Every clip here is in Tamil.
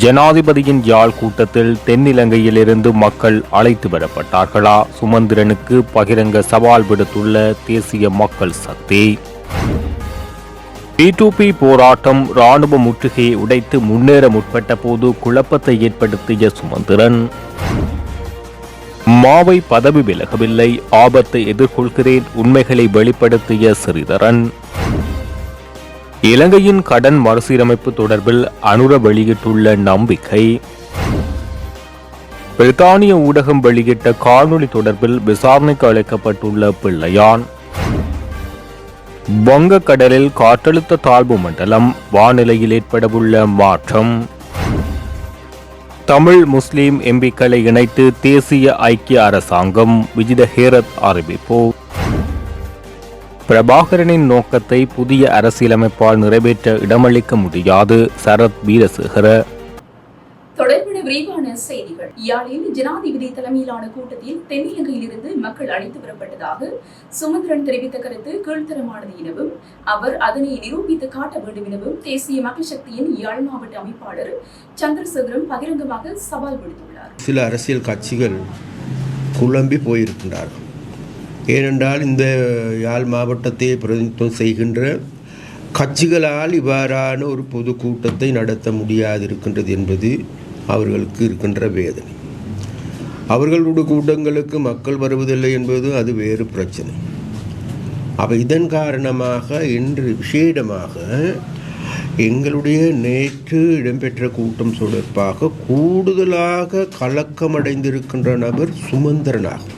ஜனாதிபதியின் யாழ் கூட்டத்தில் தென்னிலங்கையிலிருந்து மக்கள் அழைத்து வரப்பட்டார்களா? சுமந்திரனுக்கு பகிரங்க சவால் விடுத்துள்ள தேசிய மக்கள் சக்தி. பி போராட்டம் ராணுவ முற்றுகையை உடைத்து முன்னேற முற்பட்ட போது குழப்பத்தை ஏற்படுத்திய சுமந்திரன் மாவை பதவி விலகவில்லை ஆபத்தை எதிர்கொள்கிறேன் உண்மைகளை வெளிப்படுத்திய சிறிதரன் இலங்கையின் கடன் மறுசீரமைப்பு தொடர்பில் அனுர வெளியிட்டுள்ள நம்பிக்கை. பிரித்தானிய ஊடகம் வெளியிட்ட காணொலி தொடர்பில் விசாரணைக்கு அழைக்கப்பட்டுள்ள பிள்ளையான். வங்கக்கடலில் காற்றழுத்த தாழ்வு மண்டலம் வானிலையில் ஏற்படவுள்ள மாற்றம். தமிழ் முஸ்லிம் எம்பிக்களை இணைத்து தேசிய ஐக்கிய அரசாங்கம் விஜித ஹேரத் அறிவிப்பு. பிரபாகரனின் நோக்கத்தை புதிய அரசியலமைப்பால் நிறைவேற்ற இடமளிக்க முடியாது. சரத் வீரசேகர. தொடர்பான விரிவான செய்திகள். யாழில் ஜனாதிபதி தலைமையிலான கூட்டத்தில் தென்னிலங்கையிலிருந்து மக்கள் அழைத்து வரப்பட்டதாக சுமந்திரன் தெரிவித்த கருத்து கீழ்த்தரமானது எனவும் அவர் அதனை நிரூபித்து காட்ட வேண்டும் எனவும் தேசிய மக்கள் சக்தியின் யாழ் மாவட்ட அமைப்பாளர் சந்திரசேகரம் பகிரங்கமாக சவால் விடுத்துள்ளார். சில அரசியல் கட்சிகள் குழம்பி போயிருக்கின்றார்கள். ஏனென்றால் இந்த யாழ் மாவட்டத்தை பிரதிநிதித்துவம் செய்கின்ற கட்சிகளால் இவ்வாறான ஒரு பொது கூட்டத்தை நடத்த முடியாது இருக்கின்றது என்பது அவர்களுக்கு இருக்கின்ற வேதனை. அவர்களுடைய கூட்டங்களுக்கு மக்கள் வருவதில்லை என்பது அது வேறு பிரச்சனை. அப்போ இதன் காரணமாக இன்று விசேடமாக எங்களுடைய நேற்று இடம்பெற்ற கூட்டம் தொடர்பாக கூடுதலாக கலக்கமடைந்திருக்கின்ற நபர் சுமந்திரனாகும்.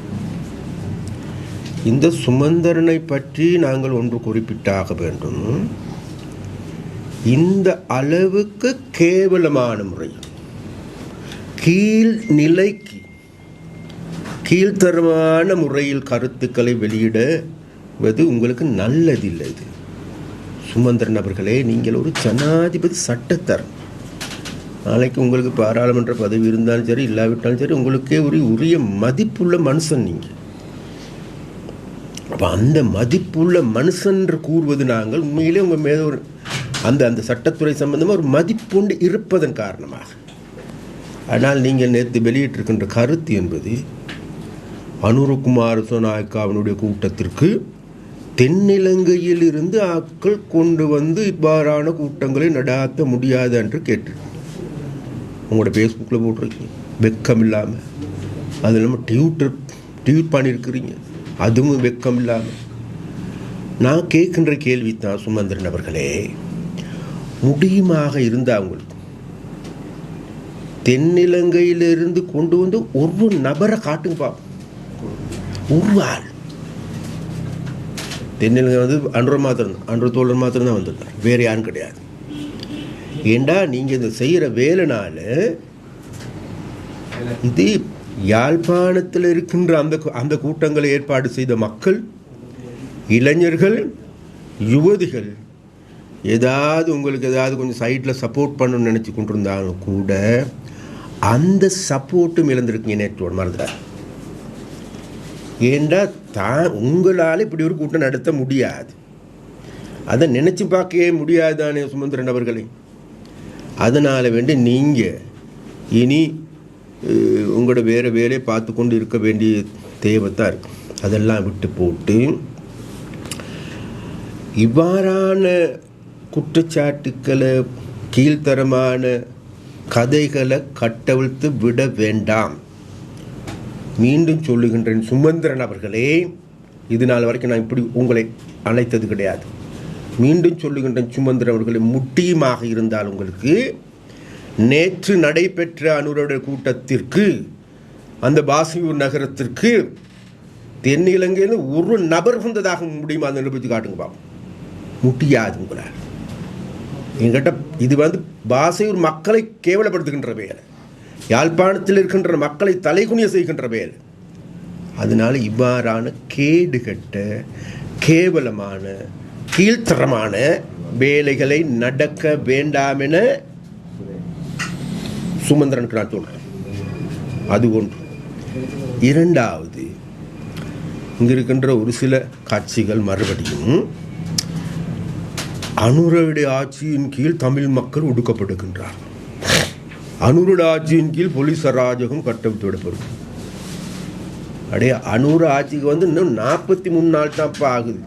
இந்த சுமந்தரனை பற்றி நாங்கள் ஒன்று குறிப்பிட்டாக வேண்டும். இந்த அளவுக்கு கேவலமான முறையில் கீழ் நிலைக்கு கீழ்த்தரமான முறையில் கருத்துக்களை வெளியிடுவது உங்களுக்கு நல்லதில்லை இது. சுமந்திரன் அவர்களே நீங்கள் ஒரு ஜனாதிபதி சட்டத்தரம் நாளைக்கு உங்களுக்கு பாராளுமன்ற பதவி இருந்தாலும் சரி இல்லாவிட்டாலும் சரி உங்களுக்கே ஒரு உரிய மதிப்புள்ள மனுஷன் நீங்கள் அப்போ அந்த மதிப்புள்ள மனுஷன் கூறுவது நாங்கள் உண்மையிலே உங்கள் மேலே ஒரு அந்த அந்த சட்டத்துறை சம்பந்தமாக ஒரு மதிப்புண்டு இருப்பதன் காரணமாக. ஆனால் நீங்கள் நேற்று வெளியிட்டிருக்கின்ற கருத்து என்பது அனுருகுமார் சோநாயக்காவினுடைய கூட்டத்திற்கு தென்னிலங்கையில் இருந்து ஆக்கள் கொண்டு வந்து இவ்வாறான கூட்டங்களை நடாத்த முடியாது என்று கேட்டு உங்களோட ஃபேஸ்புக்கில் போட்டிருக்கீங்க. வெக்கம் இல்லாமல் அது இல்லாமல் ட்விட்டர் ட்வீட் பண்ணியிருக்கிறீங்க. அதுவும் வெக்கம் இல்லாமல். நான் கேட்கின்ற கேள்வி தான் சுமந்திரன் அவர்களே. முடியுமாக இருந்தால் அவங்களுக்கு தென்னிலங்கையிலிருந்து கொண்டு வந்து ஒரு நபரை காட்டுங்க பாப்போம். ஒரு ஆள். தென்னிலங்கை வந்து அன்றர் மாத்திரம் தான் அன்ற தோழர் மாத்திரம் தான் வந்திருக்கார் வேறு யாரும் கிடையாது. ஏண்டா நீங்கள் இந்த செய்கிற வேலைனால இது யாழ்ப்பாணத்தில் இருக்கின்ற அந்த அந்த கூட்டங்களை ஏற்பாடு செய்த மக்கள் இளைஞர்கள் யுவதிகள் ஏதாவது உங்களுக்கு ஏதாவது கொஞ்சம் சைட்டில் சப்போர்ட் பண்ணணும்னு நினச்சி கொண்டிருந்தாலும் கூட அந்த சப்போர்ட்டும் இழந்திருக்கீங்க நேற்றோடு மறந்துடார் ஏண்டா தான் உங்களால் இப்படி ஒரு கூட்டம் நடத்த முடியாது. அதை நினச்சி பார்க்கவே முடியாதுதானே சுமந்திரன் அவர்களே. அதனால் வேண்டி நீங்கள் இனி உங்களோட வேறு வேலையை பார்த்து கொண்டு இருக்க வேண்டிய தேவை தான் இருக்குது அதெல்லாம் விட்டு போட்டு இவ்வாறான குற்றச்சாட்டுக்களை கீழ்த்தரமான கதைகளை கட்டவிழ்த்து விட வேண்டாம். மீண்டும் சொல்லுகின்றேன் சுமந்திரன் அவர்களே இது நாள் வரைக்கும் நான் இப்படி உங்களை அழைத்தது கிடையாது. மீண்டும் சொல்லுகின்றேன் சுமந்திரன் அவர்களே முட்டியுமாக இருந்தால் உங்களுக்கு நேற்று நடைபெற்ற அனுரோட கூட்டத்திற்கு அந்த பாசியூர் நகரத்திற்கு தென்னிலங்கையில் ஒரு நபர் வந்ததாக முடியுமா அதை நிரூபித்து காட்டுங்க பாப்போம். முடியாது உங்களால் என்கிட்ட இது வந்து பாசையூர் மக்களை கேவலப்படுத்துகின்ற வேலை. யாழ்ப்பாணத்தில் இருக்கின்ற மக்களை தலைகுனிய செய்கின்ற வேலை. அதனால இவ்வாறான கேடுகட்ட கேவலமான கீழ்த்தரமான வேலைகளை நடக்க வேண்டாம் என சுமந்திரனுக்கு நான் சொல்கிறேன் அது ஒன்று. இரண்டாவது இங்கே இருக்கின்ற ஒரு சில காட்சிகள் மறுபடியும் அனுரவுடைய ஆட்சியின் கீழ் தமிழ் மக்கள் ஒடுக்கப்படுகின்றார். அனுருட ஆட்சியின் கீழ் போலீஸ் அராஜகம் கட்டவிட்டு விடப்படும். அப்படியே அனுர ஆட்சிக்கு வந்து இன்னும் நாற்பத்தி மூணு நாள் தான் இப்போ ஆகுது.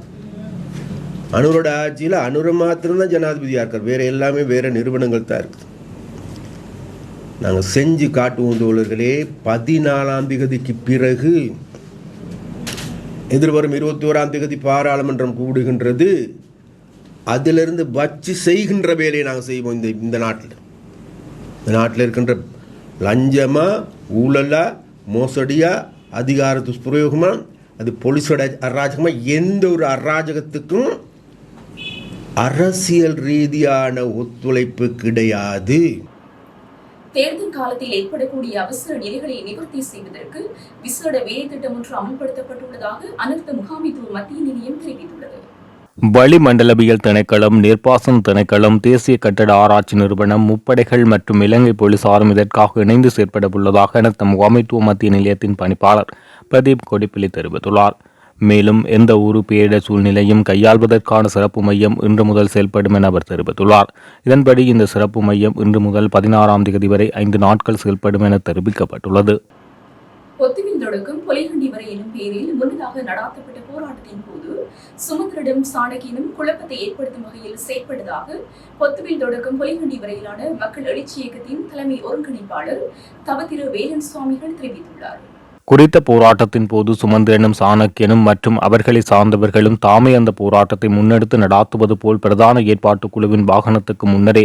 அனுரோட ஆட்சியில் அனுர மாத்திரம்தான் ஜனாதிபதியாக இருக்கார். வேறு எல்லாமே வேறு நிறுவனங்கள் தான் இருக்குது. நாங்கள் செஞ்சு காட்டுவோம் தோழர்களே பதினாலாம் திகதிக்கு பிறகு எதிர்வரும் இருபத்தி ஓராம் தேதி பாராளுமன்றம் கூடுகின்றது. அதிலிருந்து வச்சு செய்கின்ற வேலையை நாங்கள் செய்வோம் இந்த இந்த நாட்டில். இந்த நாட்டில் இருக்கின்ற லஞ்சமாக ஊழலாக மோசடியாக அதிகார துஷ்பிரயோகமாக அது போலீஸோட அராஜகமாக எந்த ஒரு அராஜகத்துக்கும் அரசியல் ரீதியான ஒத்துழைப்பு கிடையாது. தேர்தல் காலத்தில் ஏற்படக்கூடிய அவசர நிலைகளை நிவர்த்தி செய்வதற்கு விசேட வேலை திட்டம் ஒன்று அமல்படுத்தப்பட்டுள்ளதாக அனர்த்த முகாமைத்துவ மத்திய நிலையம் தெரிவித்துள்ளது. வளிமண்டலவியல் திணைக்களம் நீர்ப்பாசன திணைக்களம் தேசிய கட்டட ஆராய்ச்சி நிறுவனம் முப்படைகள் மற்றும் இலங்கை போலீசாரும் இதற்காக இணைந்து செயற்பட உள்ளதாக அனர்த்த முகாமைத்துவ மத்திய நிலையத்தின் பணிப்பாளர் பிரதீப் கொடிப்பிலி தெரிவித்துள்ளார். மேலும் எந்த ஊரு பேரிட சூழ்நிலையும் கையாள்வதற்கான சிறப்பு மையம் இன்று முதல் செயல்படும் என அவர் தெரிவித்துள்ளார். இதன்படி இந்த சிறப்பு மையம் இன்று முதல் பதினாறாம் தேதி வரை ஐந்து நாட்கள் செயல்படும் என தெரிவிக்கப்பட்டுள்ளது. பொத்துவில் தொடக்கம் பொலிகண்டி வரை எனும் பெயரில் முன்னதாக நடாத்தப்பட்ட போராட்டத்தின் போது சுமந்திரிடம் சாணக்கியனும் குழப்பத்தை ஏற்படுத்தும் வகையில் செயற்பட்டதாக பொத்துவில் தொடக்கம் பொலிகண்டி வரையிலான மக்கள் எழுச்சி இயக்கத்தின் தலைமை ஒருங்கிணைப்பாளர் தவத்திரு வேலன் சுவாமிகள் தெரிவித்துள்ளார். குறித்த போராட்டத்தின் போது சுமந்திரனும் சாணக்கியனும் மற்றும் அவர்களை சார்ந்தவர்களும் தாமே அந்த போராட்டத்தை முன்னெடுத்து நடாத்துவது போல் பிரதான ஏற்பாட்டு குழுவின் வாகனத்துக்கு முன்னரே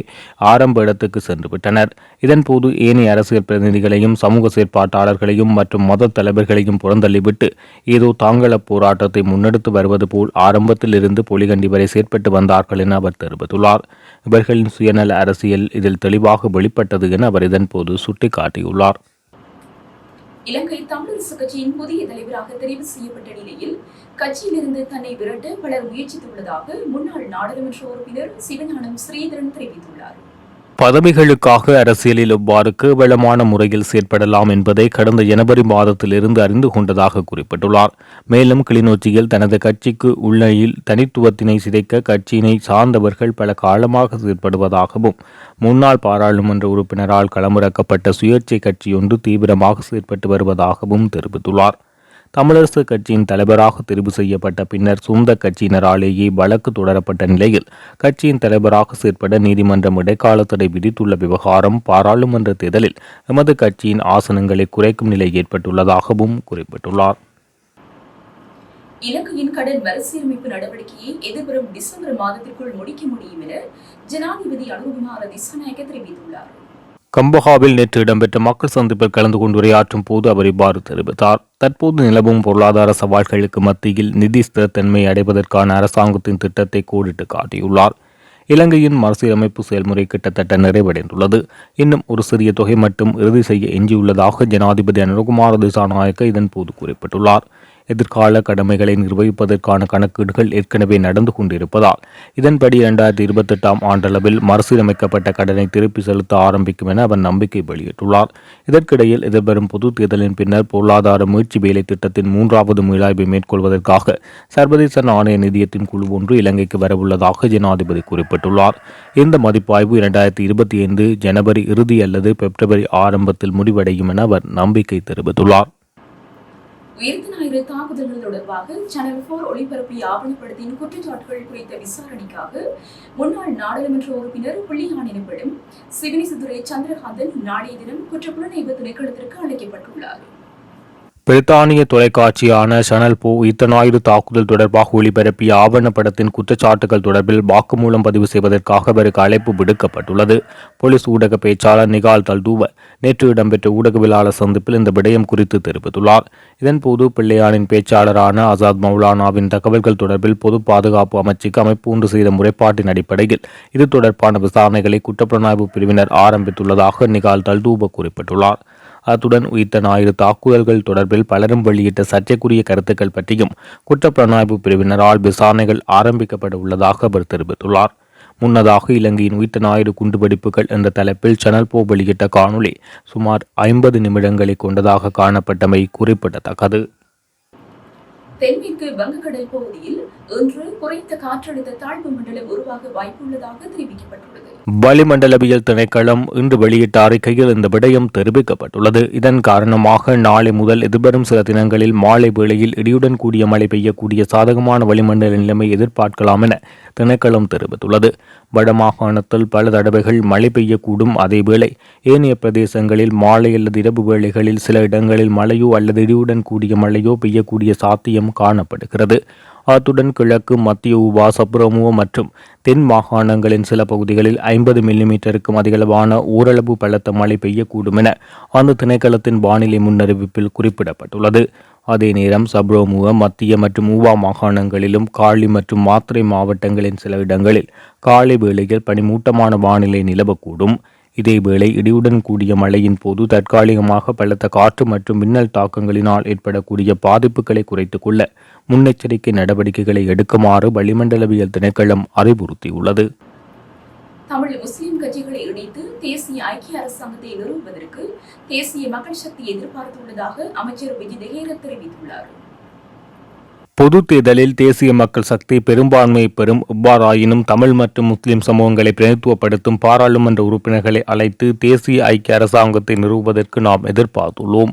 ஆரம்ப இடத்துக்கு சென்றுவிட்டனர். இதன்போது ஏனைய அரசியல் பிரதிநிதிகளையும் சமூக செயற்பாட்டாளர்களையும் மற்றும் மத தலைவர்களையும் புறந்தள்ளிவிட்டு ஏதோ தாங்கள போராட்டத்தை முன்னெடுத்து வருவது போல் ஆரம்பத்தில் இருந்து பொலிகண்டி வரை செயற்பட்டு வந்தார்கள் என அவர் தெரிவித்துள்ளார். இவர்களின் சுயநல அரசியல் இதில் தெளிவாக வெளிப்பட்டது என அவர் இதன்போது சுட்டிக்காட்டியுள்ளார். இலங்கை தமிழரசு கட்சியின் புதிய தலைவராக தெரிவு செய்யப்பட்ட நிலையில் கட்சியிலிருந்து தன்னை விரட்ட பலர் முயற்சித்துள்ளதாக முன்னாள் நாடாளுமன்ற உறுப்பினர் சிவஞானம் ஸ்ரீதரன் தெரிவித்துள்ளார். பதவிகளுக்காக அரசியலில் இவ்வாறு கேவலமான முறையில் செயற்படலாம் என்பதை கடந்த ஜனவரி மாதத்திலிருந்து அறிந்து கொண்டதாக குறிப்பிட்டுள்ளார். மேலும் கிளிநொச்சியில் தனது கட்சிக்கு உள்ளையில் தனித்துவத்தினை சிதைக்க கட்சியினை சார்ந்தவர்கள் பல காலமாக செயற்படுவதாகவும் முன்னாள் பாராளுமன்ற உறுப்பினரால் களமிறக்கப்பட்ட சுயேட்சை கட்சியொன்று தீவிரமாக செயற்பட்டு வருவதாகவும் தெரிவித்துள்ளார். தமிழரசு கட்சியின் தலைவராக தெரிவு செய்யப்பட்ட பின்னர் சொந்த கட்சியினராலேயே வழக்கு தொடரப்பட்ட நிலையில் கட்சியின் தலைவராக செயற்பட நீதிமன்றம் இடைக்கால தடை விதித்துள்ள விவகாரம் பாராளுமன்ற தேர்தலில் எமது கட்சியின் ஆசனங்களை குறைக்கும் நிலை ஏற்பட்டுள்ளதாகவும் குறிப்பிட்டுள்ளார். இலங்கையின் கடன் மறுசீரமைப்பு நடவடிக்கையை எதிர்வரும் டிசம்பர் மாதத்திற்குள் முடிக்க முடியும் என ஜனாதிபதி அனுகுமார திசாநாயக்க தெரிவித்துள்ளார். கம்பஹாவில் நேற்று இடம்பெற்ற மக்கள் சந்திப்பில் கலந்து கொண்டு உரையாற்றும் போது அவர் இவ்வாறு தெரிவித்தார். தற்போது நிலவும் பொருளாதார சவால்களுக்கு மத்தியில் நிதி ஸ்திரத்தன்மை அடைவதற்கான அரசாங்கத்தின் திட்டத்தை கோடிட்டு காட்டியுள்ளார். இலங்கையின் மறுசீரமைப்பு செயல்முறை கிட்டத்தட்ட நிறைவடைந்துள்ளது. இன்னும் ஒரு சிறிய தொகை மட்டும் இறுதி செய்ய எஞ்சியுள்ளதாக ஜனாதிபதி அனுகுமார திசாநாயக்க இதன்போது குறிப்பிட்டுள்ளார். எதிர்கால கடமைகளை நிர்வகிப்பதற்கான கணக்கீடுகள் ஏற்கனவே நடந்து கொண்டிருப்பதால் இதன்படி இரண்டாயிரத்தி இருபத்தெட்டாம் ஆண்டளவில் மறுசீரமைக்கப்பட்ட கடனை திருப்பி செலுத்த ஆரம்பிக்கும் என அவர் நம்பிக்கை வெளியிட்டுள்ளார். இதற்கிடையில் எதிர்வரும் பொது தேர்தலின் பின்னர் பொருளாதார மீட்சி வேலை திட்டத்தின் மூன்றாவது மீளாய்வை மேற்கொள்வதற்காக சர்வதேச நாணய நிதியத்தின் குழு ஒன்று இலங்கைக்கு வரவுள்ளதாக ஜனாதிபதி குறிப்பிட்டுள்ளார். இந்த மதிப்பாய்வு இரண்டாயிரத்தி இருபத்தி ஐந்து ஜனவரி இறுதி அல்லது பிப்ரவரி ஆரம்பத்தில் முடிவடையும் என அவர் நம்பிக்கை தெரிவித்துள்ளார். உயிர்த்த ஞாயிறு தாக்குதல்கள் தொடர்பாக சேனல் போர் ஒளிபரப்பு ஆவணப்படத்தின் குற்றச்சாட்டுகள் குறித்த விசாரணைக்காக முன்னாள் நாடாளுமன்ற உறுப்பினர் புள்ளியான் எனப்படும் சிவனிசுதுரை சந்திரகாந்தன் நாளைய தினம் குற்றப்புலனாய்வு திணைக்களத்திற்கு அழைக்கப்பட்டுள்ளார். பிரித்தானிய தொலைக்காட்சியான சனல் போ ஈத்தனாயுடு தாக்குதல் தொடர்பாக ஒளிபரப்பிய ஆவணப்படத்தின் குற்றச்சாட்டுகள் தொடர்பில் வாக்குமூலம் பதிவு செய்வதற்காக அவருக்கு அழைப்பு விடுக்கப்பட்டுள்ளது. போலீஸ் ஊடக பேச்சாளர் நிகால் தல்தூவ நேற்று இடம்பெற்ற ஊடகவியலாளர் சந்திப்பில் இந்த விடயம் குறித்து தெரிவித்துள்ளார். இதன்போது பிள்ளையானின் பேச்சாளரான ஆசாத் மௌலானாவின் தகவல்கள் தொடர்பில் பொது பாதுகாப்பு அமைச்சுக்கு அமைப்பு ஒன்று செய்த முறைப்பாட்டின் அடிப்படையில் இது தொடர்பான விசாரணைகளை குற்றப்புலனாய்வு பிரிவினர் ஆரம்பித்துள்ளதாக நிகால் தல்தூப குறிப்பிட்டுள்ளார். அத்துடன் உயிர்த்த ஞாயிறு தாக்குதல்கள் தொடர்பில் பலரும் வெளியிட்ட சர்ச்சைக்குரிய கருத்துக்கள் பற்றியும் குற்றப்புலனாய்வு பிரிவினரால் விசாரணைகள் ஆரம்பிக்கப்பட உள்ளதாக அவர் தெரிவித்துள்ளார். முன்னதாக இலங்கையின் உயிர்த்த ஞாயிறு குண்டுவெடிப்புகள் என்ற தலைப்பில் சனல் போ வெளியிட்ட காணொளி சுமார் ஐம்பது நிமிடங்களை கொண்டதாக காணப்பட்டமை குறிப்பிடத்தக்கது. தென்மேற்கு வங்கக்கடல் பகுதியில் இன்று குறைந்த காற்றழுத்த தாழ்வு மண்டலம் உருவாக வாய்ப்புள்ளதாக தெரிவிக்கப்பட்டுள்ளது. வளிமண்டலவியல் திணைக்களம் இன்று வெளியிட்ட அறிக்கையில் இந்த விடயம் தெரிவிக்கப்பட்டுள்ளது. இதன் காரணமாக நாளை முதல் எதிர்வரும் சில தினங்களில் மாலை வேளையில் இடியுடன் கூடிய மழை பெய்யக்கூடிய சாதகமான வளிமண்டல நிலைமை எதிர்பார்க்கலாம் என திணைக்களம் தெரிவித்துள்ளது. வடமாகாணத்தில் பல தடவைகள் மழை பெய்யக்கூடும். அதேவேளை ஏனைய பிரதேசங்களில் மாலை அல்லது இரவு வேளைகளில் சில இடங்களில் மழையோ அல்லது இடியுடன் கூடிய மழையோ பெய்யக்கூடிய சாத்தியம் காணப்படுகிறது. அத்துடன் கிழக்கு மத்திய உவா சப்புரமுவ மற்றும் தென் மாகாணங்களின் சில பகுதிகளில் ஐம்பது மில்லிமீட்டருக்கும் அதிகளவான ஓரளவு பலத்த மழை பெய்யக்கூடும் என அந்த திணைக்களத்தின் வானிலை முன்னறிவிப்பில் குறிப்பிடப்பட்டுள்ளது. அதே நேரம் சப்ரோமுவ மத்திய மற்றும் ஊவா மாகாணங்களிலும் காளி மற்றும் மாத்திரை மாவட்டங்களின் சில இடங்களில் காலை வேளையில் பனிமூட்டமான வானிலை நிலவக்கூடும். இதேவேளை இடியுடன் கூடிய மழையின் போது தற்காலிகமாக பலத்த காற்று மற்றும் மின்னல் தாக்கங்களினால் ஏற்படக்கூடிய பாதிப்புகளை குறைத்துக் கொள்ள முன்னெச்சரிக்கை நடவடிக்கைகளை எடுக்குமாறு வளிமண்டலவியல் திணைக்களம் அறிவுறுத்தியுள்ளது. தமிழ் முஸ்லிம் கட்சிகளை இணைத்து தேசிய ஐக்கிய அரசாங்கத்தை நிறுவுவதற்கு தேசிய மக்கள் சக்தி எதிர்பார்த்துள்ளதாக அமைச்சர் விஜய் தெஹேர தெரிவித்துள்ளார். பொது தேர்தலில் தேசிய மக்கள் சக்தி பெரும்பான்மையை பெறும் இவ்வாறாயினும் தமிழ் மற்றும் முஸ்லிம் சமூகங்களை பிரதித்துவப்படுத்தும் பாராளுமன்ற உறுப்பினர்களை அழைத்து தேசிய ஐக்கிய அரசாங்கத்தை நிறுவுவதற்கு நாம் எதிர்பார்த்துள்ளோம்.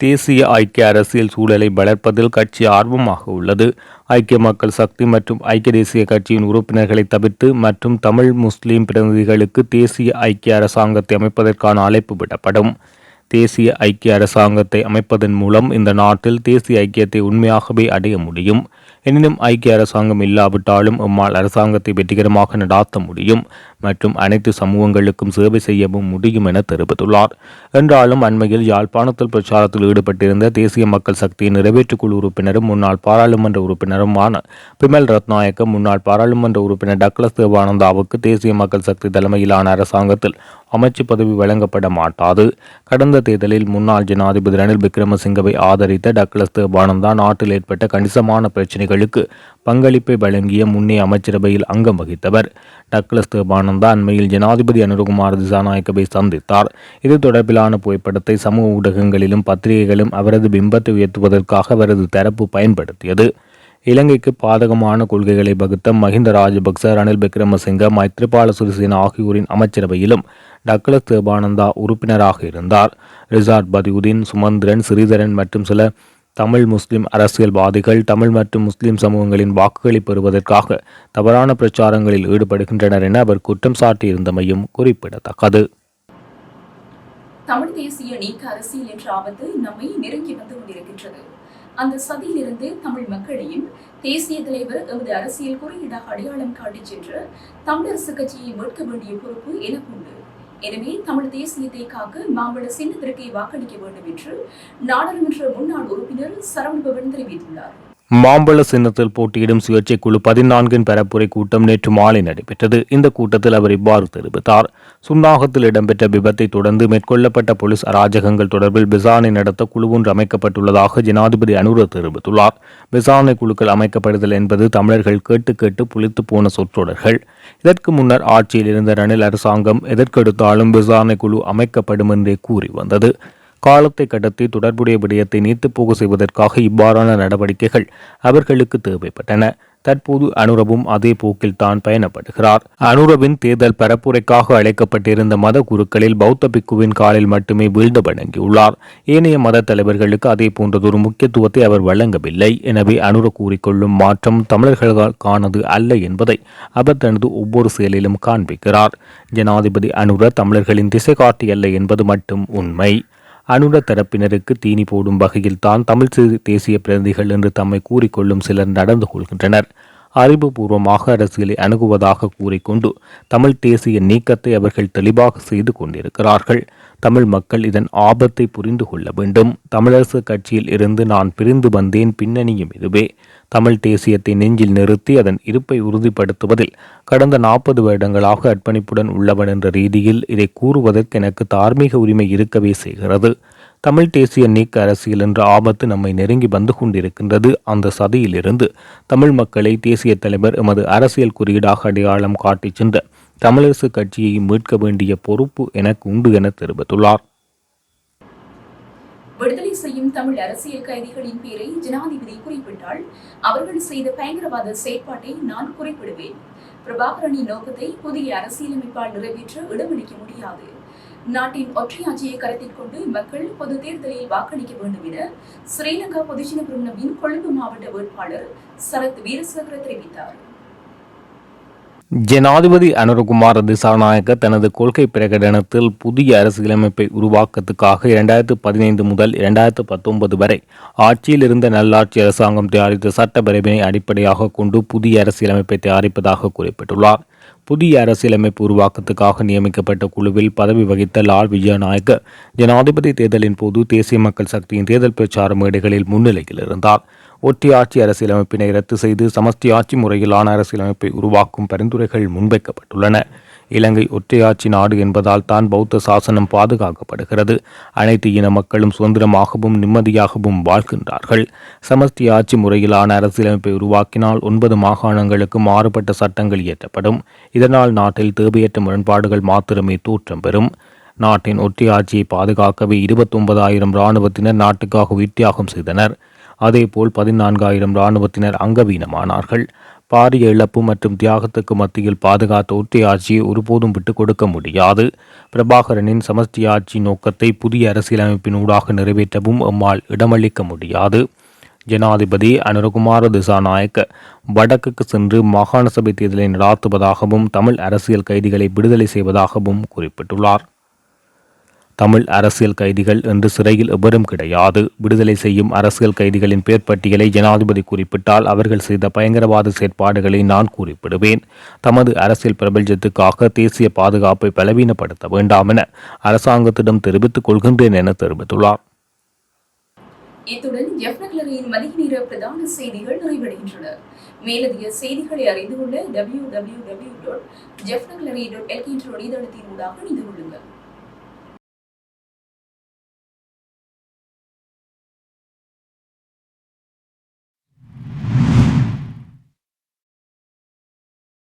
தேசிய ஐக்கிய அரசியல் சூழலை வளர்ப்பதில் கட்சி ஆர்வமாக உள்ளது. ஐக்கிய மக்கள் சக்தி மற்றும் ஐக்கிய தேசிய கட்சியின் உறுப்பினர்களை தவிர்த்து மற்றும் தமிழ் முஸ்லிம் பிரதிநிதிகளுக்கு தேசிய ஐக்கிய அரசாங்கத்தை அமைப்பதற்கான அழைப்பு விடப்படும். தேசிய ஐக்கிய அரசாங்கத்தை அமைப்பதன் மூலம் இந்த நாட்டில் தேசிய ஐக்கியத்தை உண்மையாகவே அடைய முடியும். எனினும் ஐக்கிய அரசாங்கம் இல்லாவிட்டாலும் உம்மால் அரசாங்கத்தை வெற்றிகரமாக நடாத்த முடியும். மற்றும் அனைத்து சமூகங்களுக்கும் சேவை செய்யவும் முடியும் என தெரிவித்துள்ளார். என்றாலும் அண்மையில் யாழ்ப்பாணத்தில் பிரச்சாரத்தில் ஈடுபட்டிருந்த தேசிய மக்கள் சக்தியின் நிறைவேற்றுக்குழு உறுப்பினரும் முன்னாள் பாராளுமன்ற உறுப்பினருமான பிமல் ரத்நாயக்க முன்னாள் பாராளுமன்ற உறுப்பினர் டக்ளஸ் தேவானந்தாவுக்கு தேசிய மக்கள் சக்தி தலைமையிலான அரசாங்கத்தில் அமைச்சு பதவி வழங்கப்பட மாட்டாது. கடந்த தேர்தலில் முன்னாள் ஜனாதிபதி ரணில் விக்ரமசிங்கவை ஆதரித்த டக்ளஸ் தேவானந்தா நாட்டில் ஏற்பட்ட கணிசமான பிரச்சினைகளுக்கு பங்களிப்பை வழங்கிய முன்னே அமைச்சரவையில் அங்கம் வகித்தவர். டக்ளஸ் தேபானந்தா அண்மையில் ஜனாதிபதி அனுரகுமார் திசாநாயக்கவை சந்தித்தார். இது தொடர்பிலான புகைப்படத்தை சமூக ஊடகங்களிலும் பத்திரிகைகளும் அவரது பிம்பத்தை உயர்த்துவதற்காக அவரது தரப்பு பயன்படுத்தியது. இலங்கைக்கு பாதகமான கொள்கைகளை வகுத்த மஹிந்த ராஜபக்ச ரணில் விக்ரமசிங்க மைத்ரிபால சிறிசேன ஆகியோரின் அமைச்சரவையிலும் டக்ளஸ் தேபானந்தா உறுப்பினராக இருந்தார். ரிசார்ட் பதியுதீன் சுமந்திரன் ஸ்ரீதரன் மற்றும் சில தமிழ் முஸ்லிம் அரசியல்வாதிகள் தமிழ் மற்றும் முஸ்லிம் சமூகங்களின் வாக்குகளை பெறுவதற்காக தவறான பிரச்சாரங்களில் ஈடுபடுகின்றனர் என அவர் குற்றம் சாட்டியிருந்தமையும் குறிப்பிடத்தக்கது. தமிழ் தேசிய நீக்க அரசியல் என்ற ஆபத்து நம்மை நெருங்கி வந்து கொண்டிருக்கின்றது. அந்த சதியிலிருந்து தமிழ் மக்களையும் தேசிய தலைவர் எமது அரசியல் குறியீடாக அடையாளம் காட்டிச் சென்று தமிழரசு கட்சியை மீட்க வேண்டிய பொறுப்பு எனக்கு உண்டு. எனவே தமிழ் தேசியத்தை காக்க மாம்பழ சின்னத்திற்கே வாக்களிக்க வேண்டும் என்று நாடாளுமன்ற முன்னாள் உறுப்பினர் சரவணபவன் தெரிவித்துள்ளார். மாம்பழ சின்னத்தில் போட்டியிடும் சுயேட்சை குழு பதினான்கின் பரப்புரை கூட்டம் நேற்று மாலை நடைபெற்றது. இந்த கூட்டத்தில் அவர் இவ்வாறு தெரிவித்தார். சுன்னாகத்தில் இடம்பெற்ற விபத்தை தொடர்ந்து மேற்கொள்ளப்பட்ட போலீஸ் அராஜகங்கள் தொடர்பில் விசாரணை நடத்த குழு ஒன்று அமைக்கப்பட்டுள்ளதாக ஜனாதிபதி அனுர தெரிவித்துள்ளார். விசாரணை குழுக்கள் அமைக்கப்படுதல் என்பது தமிழர்கள் கேட்டு கேட்டு புளித்து போன சொற்றொடர்கள். இதற்கு முன்னர் ஆட்சியில் இருந்த ரணில் அரசாங்கம் எதற்கெடுத்தாலும் விசாரணை குழு அமைக்கப்படும் என்றே கூறி வந்தது. காலத்தை கடத்தி தொடர்புடைய விடயத்தை நீத்துப் போக செய்வதற்காக இவ்வாறான நடவடிக்கைகள் அவர்களுக்கு தேவைப்பட்டன. தற்போது அனுரவும் அதே போக்கில் தான் பயணப்படுகிறார். அனுரவின் தேர்தல் பரப்புரைக்காக அழைக்கப்பட்டிருந்த மத குருக்களில் பௌத்த பிக்குவின் காலில் மட்டுமே வீழ்ந்து வழங்கியுள்ளார் ஏனைய மத தலைவர்களுக்கு அதே போன்றதொரு முக்கியத்துவத்தை அவர் வழங்கவில்லை. எனவே அனுர கூறிக்கொள்ளும் மாற்றம் தமிழர்களுக்கானது அல்ல என்பதை அவர் தனது ஒவ்வொரு செயலிலும் காண்பிக்கிறார். ஜனாதிபதி அனுர தமிழர்களின் திசை காட்டி அல்ல என்பது மட்டும் உண்மை. அனுர தரப்பினருக்கு தீனி போடும் வகையில் தான் தமிழ் தேசிய பிரதிநிதிகள் என்று தம்மை கூறிக்கொள்ளும் சிலர் நடந்து கொள்கின்றனர். அறிவுபூர்வமாக அரசியலை அணுகுவதாக கூறிக்கொண்டு தமிழ் தேசிய நீக்கத்தை அவர்கள் தெளிவாக செய்து கொண்டிருக்கிறார்கள். தமிழ் மக்கள் இதன் ஆபத்தை புரிந்து கொள்ள வேண்டும். தமிழரசு கட்சியில் இருந்து நான் பிரிந்து வந்தேன் பின்னணியும் இதுவே. தமிழ் தேசியத்தை நெஞ்சில் நிறுத்தி அதன் இருப்பை உறுதிப்படுத்துவதில் கடந்த நாற்பது வருடங்களாக அர்ப்பணிப்புடன் உள்ளவன் என்ற ரீதியில் இதை கூறுவதற்கு எனக்கு தார்மீக உரிமை இருக்கவே செய்கிறது. தமிழ் தேசிய நீக்க அரசியல் என்ற ஆபத்து நம்மை நெருங்கி வந்து கொண்டிருக்கின்றது. அந்த சதியிலிருந்து தமிழ் மக்களை தேசிய தலைவர் எமது அரசியல் குறியீடாக அடையாளம் காட்டிச் சென்ற தமிழரசு கட்சியை மீட்க வேண்டிய பொறுப்பு எனக்கு உண்டு என தெரிவித்துள்ளார். விடுதலை செய்யும் தமிழ் அரசியல் கைதிகளின் பேரை ஜனாதிபதி குறிப்பிட்டால் அவர்கள் செய்த பயங்கரவாத செயற்பாட்டை நான் குறிப்பிடுவேன். பிரபாகரனின் நோக்கத்தை புதிய அரசியலமைப்பால் நிறைவேற்ற இடமளிக்க முடியாது. நாட்டின் ஒற்றையாட்சியை கருத்தில் கொண்டு மக்கள் பொது தேர்தலில் வாக்களிக்க வேண்டும் என ஸ்ரீலங்கா பொதுஜன பிரமுனவின் கொழும்பு மாவட்ட வேட்பாளர் சரத் வீரசேகர தெரிவித்தார். ஜனாதிபதி அனுரகுமார் திசாநாயக்க தனது கொள்கை பிரகடனத்தில் புதிய அரசியலமைப்பை உருவாக்கத்துக்காக இரண்டாயிரத்து பதினைந்து முதல் இரண்டாயிரத்து பத்தொன்பது வரை ஆட்சியில் இருந்த நல்லாட்சி அரசாங்கம் தயாரித்த சட்டப்பிரிவினை அடிப்படையாக கொண்டு புதிய அரசியலமைப்பை தயாரிப்பதாக குறிப்பிட்டுள்ளார். புதிய அரசியலமைப்பு உருவாக்கத்துக்காக நியமிக்கப்பட்ட குழுவில் பதவி வகித்த லால் விஜயநாயக்க ஜனாதிபதி தேர்தலின் போது தேசிய மக்கள் சக்தியின் தேர்தல் பிரச்சார மேடைகளில் முன்னிலையில் இருந்தார். ஒற்றை ஆட்சி அரசியலமைப்பினை ரத்து செய்து சமஷ்டி ஆட்சி முறையிலான அரசியலமைப்பை உருவாக்கும் பரிந்துரைகள் முன்வைக்கப்பட்டுள்ளன. இலங்கை ஒற்றையாட்சி நாடு என்பதால் தான் பௌத்த சாசனம் பாதுகாக்கப்படுகிறது. அனைத்து இன மக்களும் சுதந்திரமாகவும் நிம்மதியாகவும் வாழ்கின்றார்கள். சமஷ்டி ஆட்சி முறையிலான அரசியலமைப்பை உருவாக்கினால் ஒன்பது மாகாணங்களுக்கு மாறுபட்ட சட்டங்கள் இயற்றப்படும். இதனால் நாட்டில் தேவையற்ற முரண்பாடுகள் மாத்திரமே தோற்றம் பெறும். நாட்டின் ஒற்றையாட்சியை பாதுகாக்கவே இருபத்தொன்பதாயிரம் இராணுவத்தினர் நாட்டுக்காக உயிர்த்தியாகம் செய்தனர். அதேபோல் பதினான்காயிரம் இராணுவத்தினர் அங்கவீனமானார்கள். பாரிய இழப்பு மற்றும் தியாகத்துக்கு மத்தியில் பாதுகாத்த ஒற்றை ஆட்சியை ஒருபோதும் விட்டுக் கொடுக்க முடியாது. பிரபாகரனின் சமஷ்டி ஆட்சி நோக்கத்தை புதிய அரசியலமைப்பின் ஊடாக நிறைவேற்றவும் அம்மால் இடமளிக்க முடியாது. ஜனாதிபதி அனுரகுமார திசாநாயக்க வடக்குக்கு சென்று மாகாண சபை தேர்தலை நடாத்துவதாகவும் தமிழ் அரசியல் கைதிகளை விடுதலை செய்வதாகவும் குறிப்பிட்டுள்ளார். தமிழ் அரசியல் கைதிகள் என்று சிறையில் எவரும் கிடையாது. விடுதலை செய்யும் அரசியல் கைதிகளின் பேர் பட்டியலை ஜனாதிபதி குறிப்பிட்டால் அவர்கள் செய்த பயங்கரவாத செயற்பாடுகளை நான் குறிப்பிடுவேன். தமது அரசியல் பிரபஞ்சத்துக்காக தேசிய பாதுகாப்பை பலவீனப்படுத்த வேண்டாம் என அரசாங்கத்திடம் தெரிவித்துக் கொள்கின்றேன் என தெரிவித்துள்ளார். இத்துடன் ஜெஃப்னக்லரியின் மதிய நேர பிரதான செய்திகள் நிறைவடைகின்றன. மேலதிக செய்திகளை அறிந்து கொள்ள டபிள்யூ டபிள்யூ டபிள்யூ டாட் ஜெஃப்னக்லரி டாட் எல்கே என்ற இணையதளத்தின் ஊடாக இணைந்து கொள்ளுங்கள்.